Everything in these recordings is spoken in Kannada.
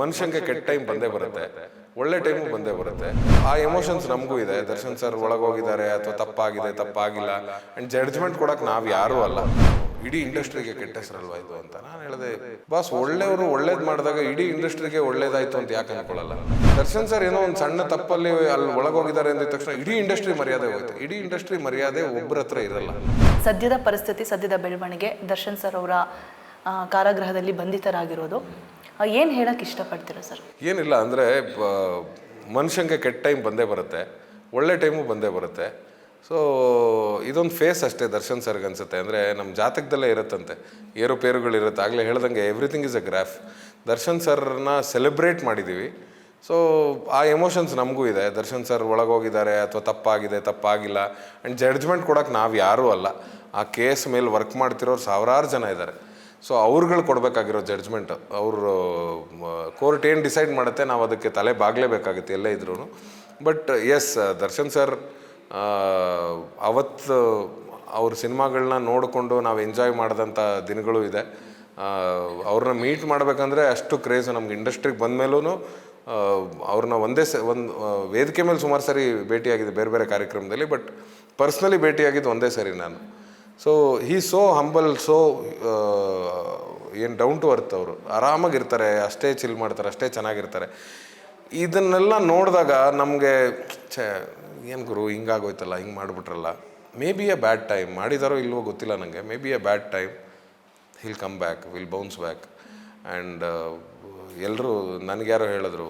ಮನುಷ್ಯಂಗೆ ಕೆಟ್ಟ ಟೈಮ್ ಬಂದೇ ಬರುತ್ತೆ. ಒಳ್ಳೆ ಟೈಮು ಬಂದೇ ಬರುತ್ತೆ. ಆ ಎಮೋಷನ್ಸ್ ನಮಗೂ ಇದೆ. ದರ್ಶನ್ ಸರ್ ಒಳಗೋಗಿದ್ದಾರೆ. ಅಥವಾ ತಪ್ಪಾಗಿದೆ ತಪ್ಪಾಗಿಲ್ಲ. ಆ್ಯಂಡ್ ಜಡ್ಜ್ಮೆಂಟ್ ಕೊಡೋಕೆ ನಾವು ಯಾರೂ ಅಲ್ಲ. ಇಡೀ ಇಂಡಸ್ಟ್ರಿಗೆ ಕೆಟ್ಟ ಹೆಸರಲ್ವಾ ಇದು ಅಂತ. ನಾನು ಹೇಳಿದೆ ಬಾಸ್ ಒಳ್ಳೆಯವರು ಒಳ್ಳೇದು ಮಾಡಿದಾಗ ಇಡೀ ಇಂಡಸ್ಟ್ರಿಗೆ ಒಳ್ಳೇದಾಯ್ತು ಅಂತ ಯಾಕೆ ಅನ್ಕೊಳ್ಳಲ್ಲ ದರ್ಶನ್ ಸರ್ ಏನೋ ಒಂದು ಸಣ್ಣ ತಪ್ಪಲ್ಲಿ ಅಲ್ಲಿ ಒಳಗೋಗಿದ್ದಾರೆ ಅಂದಿದ ತಕ್ಷಣ ಇಡೀ ಇಂಡಸ್ಟ್ರಿ ಮರ್ಯಾದೆ ಹೋಯ್ತು. ಇಡೀ ಇಂಡಸ್ಟ್ರಿ ಮರ್ಯಾದೆ ಒಬ್ಬರ ಹತ್ರ ಇರಲ್ಲ. ಸದ್ಯದ ಪರಿಸ್ಥಿತಿ ಸದ್ಯದ ಬೆಳವಣಿಗೆ ದರ್ಶನ್ ಸರ್ ಅವರ ಕಾರಾಗೃಹದಲ್ಲಿ ಬಂಧಿತರಾಗಿರೋದು. ಏನು ಹೇಳಕ್ಕೆ ಇಷ್ಟಪಡ್ತೀರಾ ಸರ್? ಏನಿಲ್ಲ, ಅಂದರೆ ಮನುಷ್ಯಂಗೆ ಕೆಟ್ಟ ಟೈಮ್ ಬಂದೇ ಬರುತ್ತೆ, ಒಳ್ಳೆ ಟೈಮು ಬಂದೇ ಬರುತ್ತೆ. ಸೊ ಇದೊಂದು ಫೇಸ್ ಅಷ್ಟೇ ದರ್ಶನ್ ಸರ್ಗೆ ಅನ್ಸುತ್ತೆ. ಅಂದರೆ ನಮ್ಮ ಜಾತಕದಲ್ಲೇ ಇರುತ್ತಂತೆ. ಏರುಪೇರುಗಳಿರುತ್ತೆ ಆಗಲೇ ಹೇಳ್ದಂಗೆ everything is a graph Darshan ಸರ್ನ ಸೆಲೆಬ್ರೇಟ್ ಮಾಡಿದ್ದೀವಿ ಸೊ ಆ ಎಮೋಷನ್ಸ್ ನಮಗೂ ಇದೆ. ದರ್ಶನ್ ಸರ್ ಒಳಗೋಗಿದ್ದಾರೆ, ಅಥವಾ ತಪ್ಪಾಗಿದೆ, ತಪ್ಪಾಗಿಲ್ಲ. ಆ್ಯಂಡ್ ಜಡ್ಜ್ಮೆಂಟ್ ಕೊಡೋಕೆ ನಾವು ಯಾರೂ ಅಲ್ಲ. ಆ ಕೇಸ್ ಮೇಲೆ ವರ್ಕ್ ಮಾಡ್ತಿರೋರು ಸಾವಿರಾರು ಜನ ಇದ್ದಾರೆ ಸೊ ಅವ್ರುಗಳು ಕೊಡಬೇಕಾಗಿರೋ ಜಡ್ಜ್ಮೆಂಟ್ ಅವರು ಕೋರ್ಟ್ ಏನು ಡಿಸೈಡ್ ಮಾಡುತ್ತೆ ನಾವು ಅದಕ್ಕೆ ತಲೆ ಬಾಗಲೇಬೇಕಾಗುತ್ತೆ ಎಲ್ಲ ಇದ್ರೂ ಬಟ್ ಎಸ್ ದರ್ಶನ್ ಸರ್ ಅವತ್ತು ಅವ್ರ ಸಿನಿಮಾಗಳನ್ನ ನೋಡಿಕೊಂಡು ನಾವು ಎಂಜಾಯ್ ಮಾಡಿದಂಥ ದಿನಗಳು ಇದೆ. ಅವ್ರನ್ನ ಮೀಟ್ ಮಾಡಬೇಕಂದ್ರೆ ಅಷ್ಟು ಕ್ರೇಜ್ ನಮ್ಗೆ ಇಂಡಸ್ಟ್ರಿಗೆ ಬಂದಮೇಲೂ ಅವ್ರನ್ನ ಒಂದೇ ಸ, ಒಂದು ವೇದಿಕೆ ಮೇಲೆ ಸುಮಾರು ಸರಿ ಭೇಟಿಯಾಗಿದೆ ಬೇರೆ ಬೇರೆ ಕಾರ್ಯಕ್ರಮದಲ್ಲಿ ಬಟ್ ಪರ್ಸ್ನಲಿ ಭೇಟಿಯಾಗಿದ್ದು ಒಂದೇ ಸರಿ ನಾನು. ಸೊ ಈ ಸೋ ಹಂಬಲ್ ಸೋ ಏನು ಡೌನ್ ಟು ಅರ್ತ್ ಅವರು. ಆರಾಮಾಗಿರ್ತಾರೆ, ಅಷ್ಟೇ ಚಿಲ್ ಮಾಡ್ತಾರೆ, ಅಷ್ಟೇ ಚೆನ್ನಾಗಿರ್ತಾರೆ. ಇದನ್ನೆಲ್ಲ ನೋಡಿದಾಗ ನಮಗೆ, ಛೇ, ಏನು ಗುರು, ಹಿಂಗಾಗೋಯ್ತಲ್ಲ, ಹಿಂಗೆ ಮಾಡಿಬಿಟ್ರಲ್ಲ. Maybe a bad time ಮಾಡಿದಾರೋ ಇಲ್ವೋ ಗೊತ್ತಿಲ್ಲ ನನಗೆ maybe a bad time he'll come back will bounce back and ಎಲ್ಲರೂ, ನನಗ್ಯಾರೋ ಹೇಳಿದ್ರು,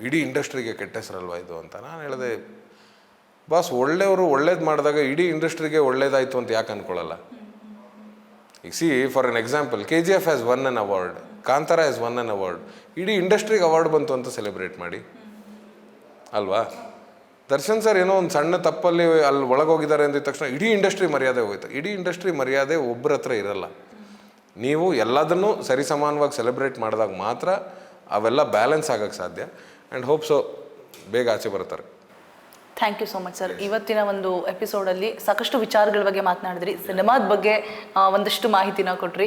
ಇಡೀ ಇಂಡಸ್ಟ್ರಿಗೆ ಕೆಟ್ಟ ಹೆಸರಲ್ವ ಇದು? ಅಂತ. ನಾನು ಹೇಳಿದೆ ಬಾಸ್, ಒಳ್ಳೆಯವರು ಒಳ್ಳೇದು ಮಾಡಿದಾಗ ಇಡೀ ಇಂಡಸ್ಟ್ರಿಗೆ ಒಳ್ಳೇದಾಯಿತು ಅಂತ ಯಾಕೆ ಅಂದ್ಕೊಳ್ಳಲ್ಲ ಈಗ see for an example K G F has won an award Kantara has won an award ಇಡೀ ಇಂಡಸ್ಟ್ರಿಗೆ ಅವಾರ್ಡ್ ಬಂತು ಅಂತ ಸೆಲೆಬ್ರೇಟ್ ಮಾಡಿ. ಅಲ್ವಾ? ದರ್ಶನ್ ಸರ್ ಏನೋ ಒಂದು ಸಣ್ಣ ತಪ್ಪಲ್ಲಿ ಅಲ್ಲಿ ಒಳಗೋಗಿದ್ದಾರೆ ಅಂದಿದ ತಕ್ಷಣ ಇಡೀ ಇಂಡಸ್ಟ್ರಿ ಮರ್ಯಾದೆ ಹೋಯ್ತು. ಇಡೀ ಇಂಡಸ್ಟ್ರಿ ಮರ್ಯಾದೆ ಒಬ್ಬರ ಹತ್ರ ಇರಲ್ಲ. ನೀವು ಎಲ್ಲದನ್ನೂ ಸರಿಸಮಾನವಾಗಿ ಸೆಲೆಬ್ರೇಟ್ ಮಾಡಿದಾಗ ಮಾತ್ರ ಅವೆಲ್ಲ ಬ್ಯಾಲೆನ್ಸ್ ಆಗೋಕ್ಕೆ ಸಾಧ್ಯ. ಆ್ಯಂಡ್ ಹೋಪ್ ಸೊ ಬೇಗ ಆಚೆ ಬರ್ತಾರೆ. Thank you so much sir ಇವತ್ತಿನ ಒಂದು ಎಪಿಸೋಡಲ್ಲಿ ಸಾಕಷ್ಟು ವಿಚಾರಗಳ ಬಗ್ಗೆ ಮಾತನಾಡಿದ್ರಿ. ಸಿನಿಮಾದ ಬಗ್ಗೆ ಒಂದಷ್ಟು ಮಾಹಿತಿನ ಕೊಟ್ರಿ.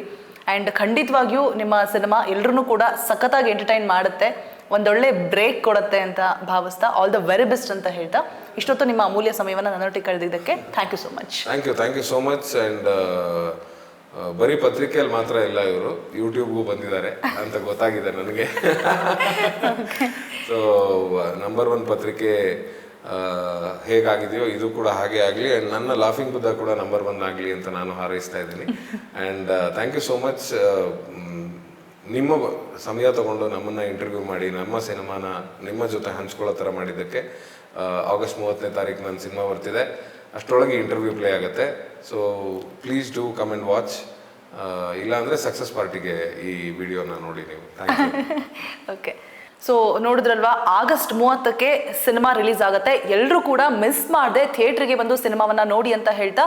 ಆ್ಯಂಡ್ ಖಂಡಿತವಾಗಿಯೂ ನಿಮ್ಮ ಸಿನಿಮಾ ಎಲ್ಲರೂ ಕೂಡ ಸಖತ್ತಾಗಿ ಎಂಟರ್ಟೈನ್ ಮಾಡುತ್ತೆ. ಒಂದೊಳ್ಳೆ ಬ್ರೇಕ್ ಕೊಡುತ್ತೆ ಅಂತ ಭಾವಿಸ್ತಾ ಆಲ್ ದ ವೆರಿ ಬೆಸ್ಟ್ ಅಂತ ಹೇಳ್ತಾ ಇಷ್ಟೊತ್ತು ನಿಮ್ಮ ಅಮೂಲ್ಯ ಸಮಯವನ್ನು ನನ್ನೊಟ್ಟಿಗೆ ಕಳೆದಿದ್ದಕ್ಕೆ thank you so much thank you thank you so much and ಬರೀ ಪತ್ರಿಕೆಯಲ್ಲಿ ಮಾತ್ರ ಇಲ್ಲ ಇವರು ಯೂಟ್ಯೂಬ್ಗೂ ಬಂದಿದ್ದಾರೆ ಅಂತ ಗೊತ್ತಾಗಿದೆ ನನಗೆ. ಸೊ ನಂಬರ್ ಒನ್ ಪತ್ರಿಕೆ ಹೇಗಾಗಿದೆಯೋ ಇದು ಕೂಡ ಹಾಗೆ ಆಗಲಿ ಆ್ಯಂಡ್ ನನ್ನ ಲಾಫಿಂಗ್ ಬುದ್ಧ ಕೂಡ ನಂಬರ್ ಒನ್ ಆಗಲಿ ಅಂತ ನಾನು ಹಾರೈಸ್ತಾ ಇದ್ದೀನಿ. And thank you so much ನಿಮ್ಮ ಸಮಯ ತಗೊಂಡು ನಮ್ಮನ್ನು ಇಂಟರ್ವ್ಯೂ ಮಾಡಿ, ನಮ್ಮ ಸಿನಿಮಾನ ನಿಮ್ಮ ಜೊತೆ ಹಂಚ್ಕೊಳ್ಳೋ ಥರ ಮಾಡಿದ್ದಕ್ಕೆ ಆಗಸ್ಟ್ ಮೂವತ್ತನೇ ತಾರೀಕು ನನ್ನ ಸಿನಿಮಾ ಬರ್ತಿದೆ. ಅಷ್ಟರೊಳಗೆ ಇಂಟರ್ವ್ಯೂ ಪ್ಲೇ ಆಗುತ್ತೆ. So please do come and watch ಇಲ್ಲಾಂದರೆ ಸಕ್ಸಸ್ ಪಾರ್ಟಿಗೆ ಈ ವಿಡಿಯೋನ ನೋಡಿ ನೀವು. ಥ್ಯಾಂಕ್ ಯು ಓಕೆ ಸೊ ನೋಡಿದ್ರಲ್ವಾ, ಆಗಸ್ಟ್ ಮೂವತ್ತಕ್ಕೆ ಸಿನಿಮಾ ರಿಲೀಸ್ ಆಗುತ್ತೆ. ಎಲ್ಲರೂ ಕೂಡ ಮಿಸ್ ಮಾಡದೆ ಥಿಯೇಟ್ರಿಗೆ ಬಂದು ಸಿನಿಮಾವನ್ನು ನೋಡಿ ಅಂತ ಹೇಳ್ತಾ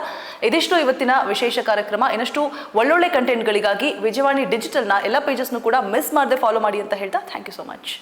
ಇದಿಷ್ಟು ಇವತ್ತಿನ ವಿಶೇಷ ಕಾರ್ಯಕ್ರಮ. ಇನ್ನಷ್ಟು ಒಳ್ಳೊಳ್ಳೆ ಕಂಟೆಂಟ್ಗಳಿಗಾಗಿ ವಿಜಯವಾಣಿ ಡಿಜಿಟಲ್ನ ಎಲ್ಲ ಪೇಜಸ್ನು ಕೂಡ ಮಿಸ್ ಮಾಡದೆ ಫಾಲೋ ಮಾಡಿ ಅಂತ ಹೇಳ್ತಾ ಥ್ಯಾಂಕ್ ಯು ಸೊ ಮಚ್